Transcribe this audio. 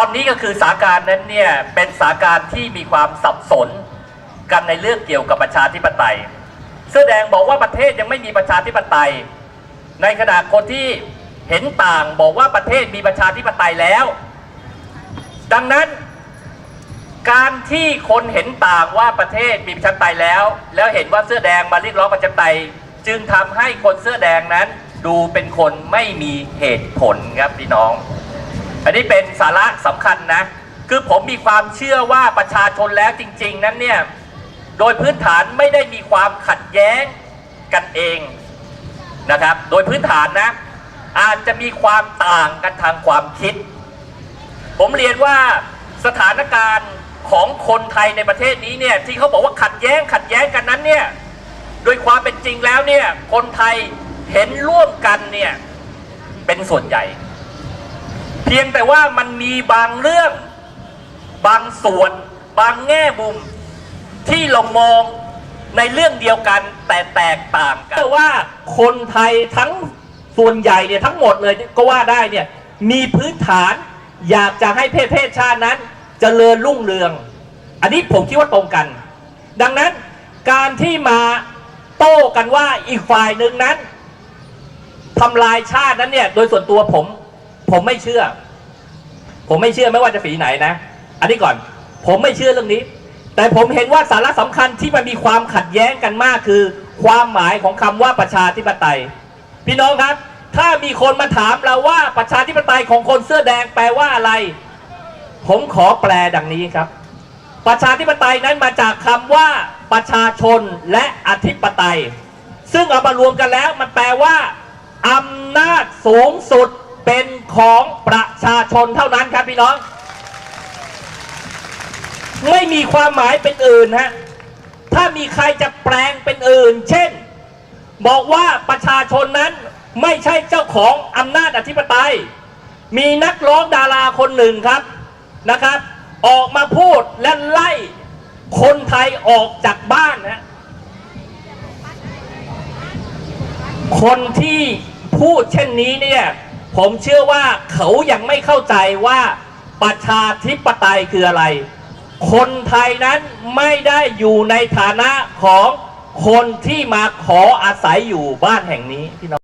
ตอนนี้ก็คือสถานการนั้นเนี่ยเป็นสถานการที่มีความสับสนกันในเรื่องเกี่ยวกับประชาธิปไตยเสื้อแดงบอกว่าประเทศยังไม่มีประชาธิปไตย ในขณะคนที่เห็นต่างบอกว่าประเทศมีประชาธิปไตยแล้ว ดังนั้น การที่คนเห็นต่างว่าประเทศมีประชาธิปไตยแล้ว แล้วเห็นว่าเสื้อแดงมาเรียกร้องประชาธิปไตย จึงทำให้คนเสื้อแดงนั้น ดูเป็นคนไม่มีเหตุผลครับพี่น้อง อันนี้เป็นสาระสำคัญนะ คือผมมีความเชื่อว่าประชาชนแล้วจริง ๆ นั้นเนี่ย โดยพื้นฐานไม่ได้มีความขัดแย้งกันเองนะครับ โดยพื้นฐานนะ อาจจะมีความต่างกันทางความคิด ผมเรียนว่าสถานการณ์ของคนไทยในประเทศนี้เนี่ยที่เขาบอกว่าขัดแย้งขัดแย้งกันนั้นเนี่ยโดยความเป็นจริงแล้วเนี่ยคนไทยเห็นร่วมกันเนี่ยเป็นส่วนใหญ่ เพียงแต่ว่ามันมีบางเรื่อง บางส่วน บางแง่มุม ที่เรามองในเรื่องเดียวกันแต่แตกต่างกันแต่ว่าคนไทยทั้งส่วนใหญ่เนี่ยทั้งหมดเลยก็ว่าได้เนี่ยมีพื้นฐานอยากจะให้เพศเพศชาตินั้นจเจริญรุ่งเรือง อันนี้ผมคิดว่าตรงกัน ดังนั้นการที่มาโต้กันว่าอีกฝ่ายหนึ่งนั้นทำลายชาตินั้นเนี่ยโดยส่วนตัวผม ผมไม่เชื่อ ผมไม่เชื่อไม่ว่าจะฝีไหนนะ อันนี้ก่อน ผมไม่เชื่อเรื่องนี้ แต่ผมเห็นว่าสาระสำคัญที่มันมีความขัดแย้งกันมากคือ ความหมายของคำว่าประชาธิปไตย พี่น้องครับ ถ้ามีคนมาถามเราว่าประชาธิปไตยของคนเสื้อแดงแปลว่าอะไร ผมขอแปลดังนี้ครับ ประชาธิปไตยนั้นมาจากคำว่าประชาชนและอธิปไตย ซึ่งเอามารวมกันแล้วมันแปลว่าอำนาจสูงสุด ของประชาชนเท่านั้นครับพี่น้อง ไม่มีความหมายเป็นอื่นฮะถ้ามีใครจะแปลงเป็นอื่น เช่น บอกว่าประชาชนนั้นไม่ใช่เจ้าของอำนาจอธิปไตย มีนักร้องดาราคนหนึ่งครับนะครับ ออกมาพูดและไล่คนไทยออกจากบ้านนะคนที่พูดเช่นนี้เนี่ย ผมเชื่อว่าเขายังไม่เข้าใจว่าประชาธิปไตยคืออะไร คนไทยนั้นไม่ได้อยู่ในฐานะของคนที่มาขออาศัยอยู่บ้านแห่งนี้พี่น้อง